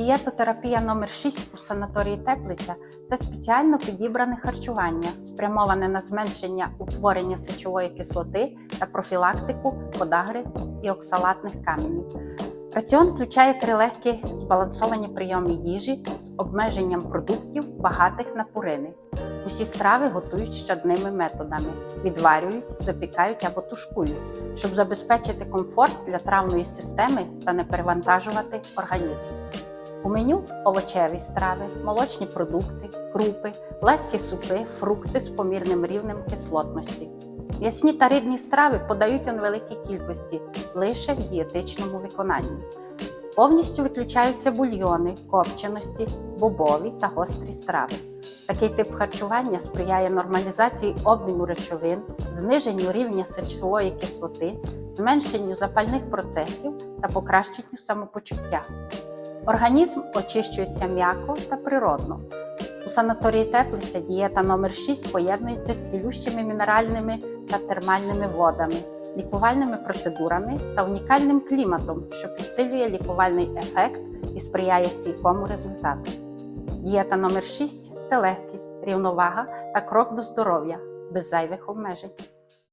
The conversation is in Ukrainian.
Дієтотерапія номер 6 у санаторії Теплиця це спеціально підібране харчування, спрямоване на зменшення утворення сечової кислоти та профілактику подагри і оксалатних каменів. Раціон включає три легкі збалансовані прийоми їжі з обмеженням продуктів, багатих на пурини. Усі страви готують щадними методами: відварюють, запікають або тушкують, щоб забезпечити комфорт для травної системи та не перевантажувати організм. У меню овочеві страви, молочні продукти, крупи, легкі супи, фрукти з помірним рівнем кислотності. Ясні та рибні страви подають у невеликій кількості лише в дієтичному виконанні. Повністю виключаються бульйони, копченості, бобові та гострі страви. Такий тип харчування сприяє нормалізації обміну речовин, зниженню рівня сечової кислоти, зменшенню запальних процесів та покращенню самопочуття. Організм очищується м'яко та природно. У санаторії Теплиця дієта номер 6 поєднується з цілющими мінеральними та термальними водами, лікувальними процедурами та унікальним кліматом, що підсилює лікувальний ефект і сприяє стійкому результату. Дієта номер 6 це легкість, рівновага та крок до здоров'я без зайвих обмежень.